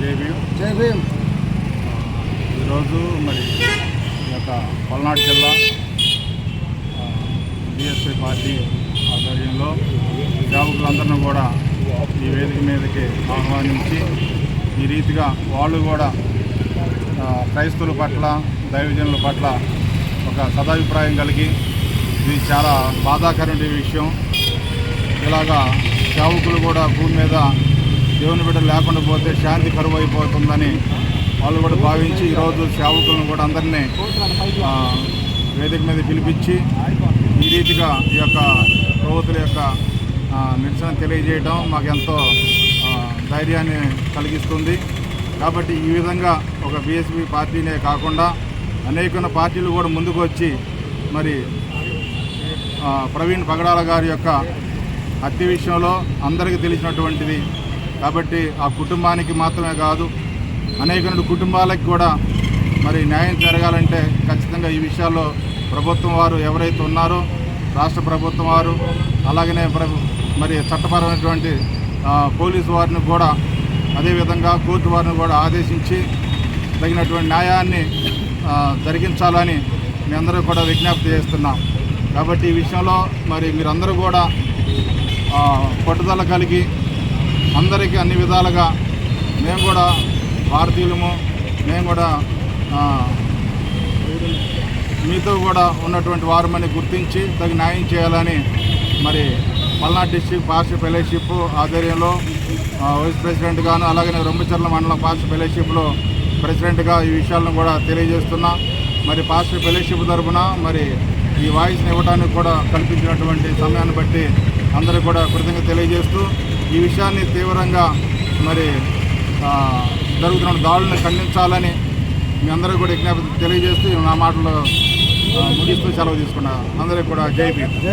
జై భీమ్. జై భీమ్. ఈరోజు మరి ఈ యొక్క పల్నాడు జిల్లా బిఎస్పీ పార్టీ ఆధ్వర్యంలో సేవకులందరినీ కూడా ఈ వేదిక మీదకి ఆహ్వానించి ఈ రీతిగా వాళ్ళు కూడా క్రైస్తవుల పట్ల దైవజనుల పట్ల ఒక సదాభిప్రాయం కలిగి ఇది చాలా బాధాకరమైన విషయం. ఇలాగా సేవకులు కూడా భూమి మీద దేవుని బిడ్డలు లేకుండా పోతే శాంతి కరువు అయిపోతుందని వాళ్ళు కూడా భావించి ఈరోజు సేవకులను కూడా అందరినీ వేదిక మీద పిలిపించి ఈ రీతిగా ఈ యొక్క ప్రభుత్వం యొక్క నిరసన తెలియజేయడం మాకు ఎంతో ధైర్యాన్ని కలిగిస్తుంది. కాబట్టి ఈ విధంగా ఒక బీఎస్పీ పార్టీనే కాకుండా అనేక పార్టీలు కూడా ముందుకు వచ్చి మరి ప్రవీణ్ పగడాల గారి యొక్క హత్య విషయంలో అందరికీ తెలిసినటువంటిది కాబట్టి ఆ కుటుంబానికి మాత్రమే కాదు అనేక కుటుంబాలకు కూడా మరి న్యాయం జరగాలంటే ఖచ్చితంగా ఈ విషయాల్లో ప్రభుత్వం వారు ఎవరైతే ఉన్నారో రాష్ట్ర ప్రభుత్వం వారు అలాగనే మరి చట్టపరమైనటువంటి పోలీసు వారిని కూడా అదేవిధంగా కోర్టు వారిని కూడా ఆదేశించి తగినటువంటి న్యాయాన్ని జరిగించాలని మీ అందరూ కూడా విజ్ఞప్తి చేస్తున్నాం. కాబట్టి ఈ విషయంలో మరి మీరందరూ కూడా పట్టుదల కలిగి అందరికీ అన్ని విధాలుగా మేము కూడా భారతీయులము మేము కూడా మీతో కూడా ఉన్నటువంటి వారమని గుర్తించి తగు న్యాయం చేయాలని మరి పల్నాడు డిస్టిక్ పార్టీ ఫెలోషిప్ ఆధ్వర్యంలో వైస్ ప్రెసిడెంట్గాను అలాగే రొంబచర్ల మండలం పార్టీ ఫెలోషిప్లో ప్రెసిడెంట్గా ఈ విషయాలను కూడా తెలియజేస్తున్నా. మరి పార్టీ ఫెలోషిప్ తరఫున మరి ఈ వాయిస్ని ఇవ్వడానికి కూడా కల్పించినటువంటి సమయాన్ని బట్టి అందరూ కూడా కృతజ్ఞత తెలియజేస్తూ ఈ విషయాన్ని తీవ్రంగా మరి జరుగుతున్న దాడులను ఖండించాలని మీ అందరూ కూడా విజ్ఞప్తి తెలియజేస్తూ నా మాటలు ముగిస్తూ సెలవు తీసుకున్నా. అందరికీ కూడా జై